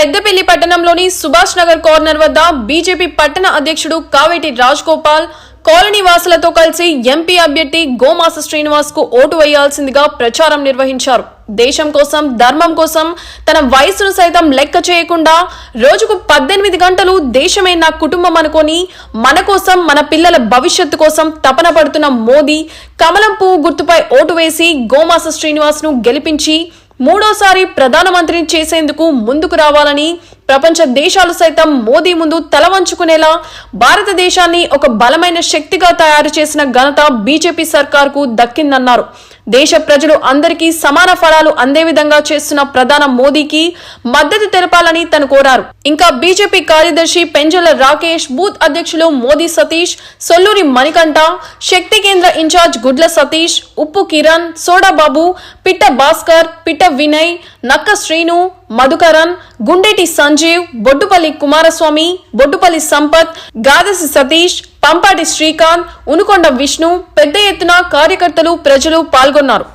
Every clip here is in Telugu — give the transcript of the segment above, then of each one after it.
పెద్దపల్లి పట్టణంలోని సుభాష్ నగర్ కార్నర్ వద్ద బీజేపీ పట్టణ అధ్యక్షుడు కావేటి రాజ్ గోపాల్ కాలనీ వాసులతో కలిసి ఎంపీ అభ్యర్థి గోమాస శ్రీనివాస్కు ఓటు వేయాల్సిందిగా ప్రచారం నిర్వహించారు. దేశం కోసం ధర్మం కోసం తన వయసును సైతం లెక్క చేయకుండా రోజుకు పద్దెనిమిది గంటలు దేశమే నా కుటుంబం అనుకొని మన కోసం మన పిల్లల భవిష్యత్తు కోసం తపన పడుతున్న మోదీ కమలం పువ్వు గుర్తుపై ఓటు వేసి గోమాస శ్రీనివాస్ను గెలిపించి మూడోసారి ప్రధానమంత్రిని చేసేందుకు ముందుకు రావాలని ప్రపంచ దేశాలు సైతం మోదీ ముందు తల వంచుకునేలా భారతదేశాన్ని ఒక బలమైన శక్తిగా తయారు చేసిన ఘనత బీజేపీ సర్కార్కు దక్కిందన్నారు. దేశ ప్రజలు అందరికీ సమాన ఫలాలు అందే విధంగా చేస్తున్న ప్రధాన మోదీకి మద్దతు తెలపాలని తను కోరారు. ఇంకా బీజేపీ కార్యదర్శి పెంజల రాకేష్ బూత్ అధ్యక్షులు మోదీ సతీష్ సొల్లూరి మణికంఠ శక్తి కేంద్ర ఇన్ఛార్జ్ గుడ్ల సతీష్ ఉప్పు కిరణ్ సోడాబాబు పిట్ట భాస్కర్ పిట్ట వినయ్ నక్క శ్రీను మధుకరన్ గుండేటి సంజీవ్ బొడ్డుపల్లి కుమారస్వామి బొడ్డుపల్లి సంపత్ గాదసి సతీష్ పంపాటి శ్రీకాంత్ ఉనుకొండ విష్ణు పెద్ద ఎత్తున కార్యకర్తలు ప్రజలు పాల్గొన్నారు.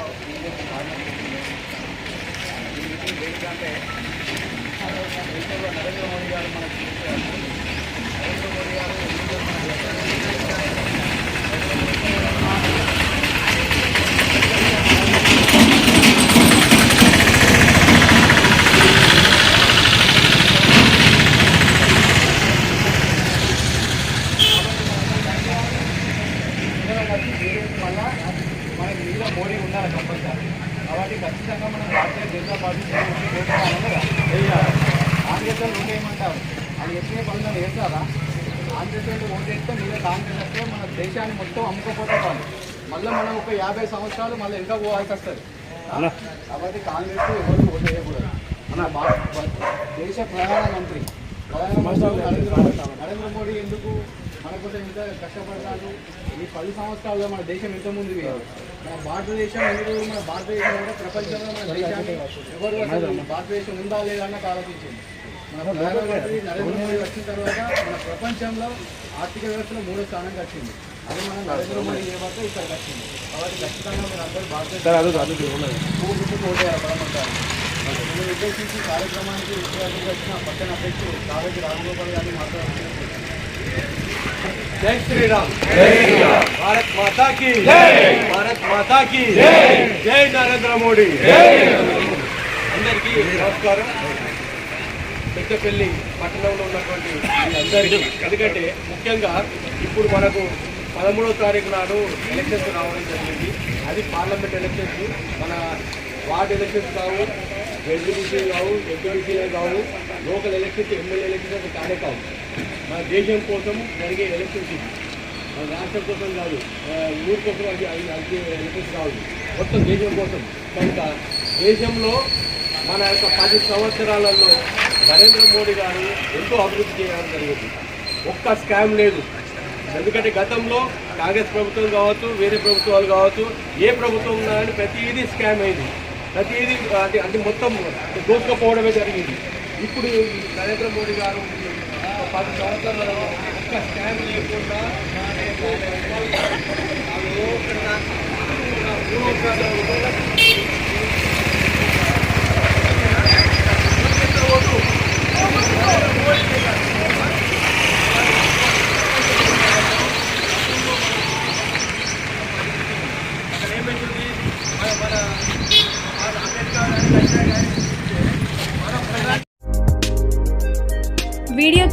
వల్ల మనకి మీద మోడీ ఉండాలి కంపల్సరీ. కాబట్టి ఖచ్చితంగా మనం భారతీయ జనతా పార్టీ వాళ్ళు ఓటు వేయమంటారు. వాళ్ళు చెప్పిన పనులను వేస్తారా వాళ్ళు ఓటు వేస్తే మీద కాంగ్రెస్ వస్తే మన దేశాన్ని మొత్తం అమ్ముకోపోతే వాళ్ళు మళ్ళీ మనం ఒక యాభై సంవత్సరాలు మళ్ళీ ఇంకా పోవాల్సి వస్తుంది. కాబట్టి కాంగ్రెస్ ఎవరు ఓటు వేయకూడదు. మన దేశ ప్రధానమంత్రి. ప్రధానమంత్రి నరేంద్ర మోడీ. నరేంద్ర మోడీ ఎందుకు మన కోసం ఇంత కష్టపడతాడు ఈ పది సంవత్సరాల్లో మన దేశం ఎంత ముందు మన భారతదేశం ఎందుకు? మన భారతదేశం కూడా ప్రపంచంలో మన దేశాన్ని ఎవరు అసలు భారతదేశం ఉందా లేదా అన్నట్టు ఆలోచించింది. మన ప్రధానమంత్రి నరేంద్ర మోడీ వచ్చిన తర్వాత మన ప్రపంచంలో ఆర్థిక వ్యవస్థలో మూడో స్థానానికి వచ్చింది అది మనం నరేంద్ర మోడీ చేయబట్టే ఇక్కడికి వచ్చింది కాబట్టి ఖచ్చితంగా మీరు అందరూ భారతదేశం బలమంటారు నేను ఉద్దేశించి కార్యక్రమానికి విద్యార్థులు వచ్చిన పక్కన అధ్యక్షుడు కావేటి రాజగోపాల్ గారిని మాట్లాడుతున్నారు జై శ్రీరామ్. జై శ్రీరామ్. భారత్ మాతా की జై. నరేంద్ర మోడీ. జై అందరికీ నమస్కారం. పెద్దపల్లి పట్టణంలో ఉన్నటువంటి అందరికీ ఎందుకంటే ముఖ్యంగా ఇప్పుడు మనకు పదమూడవ తారీఖు నాడు ఎలక్షన్స్ రావడం జరిగింది. అది పార్లమెంట్ ఎలక్షన్స్ మన వార్డ్ ఎలక్షన్స్ కావు ఎస్డిబిసి కావు ఎంపీడీసీలే కావు లోకల్ ఎలక్షన్స్ ఎమ్మెల్యే ఎలక్షన్స్ కానే కావు. మన దేశం కోసం జరిగే ఎలక్షన్స్ రాష్ట్రం కోసం కాదు ఊరి కోసం అది అది అది ఎలక్షన్స్ కాదు మొత్తం దేశం కోసం. కనుక దేశంలో మన యొక్క పది సంవత్సరాలలో నరేంద్ర మోడీ గారు ఎంతో అభివృద్ధి చేయడం జరిగింది. ఒక్క స్కామ్ లేదు. ఎందుకంటే గతంలో కాంగ్రెస్ ప్రభుత్వం కావచ్చు వేరే ప్రభుత్వాలు కావచ్చు ఏ ప్రభుత్వం ఉన్నా ప్రతిదీ స్కామ్ అయింది. ప్రతిదీ అంటే అంటే మొత్తం దోచుకపోవడమే జరిగింది. ఇప్పుడు నరేంద్ర మోడీ గారు మన మన మన అంబేద్కర్ గారి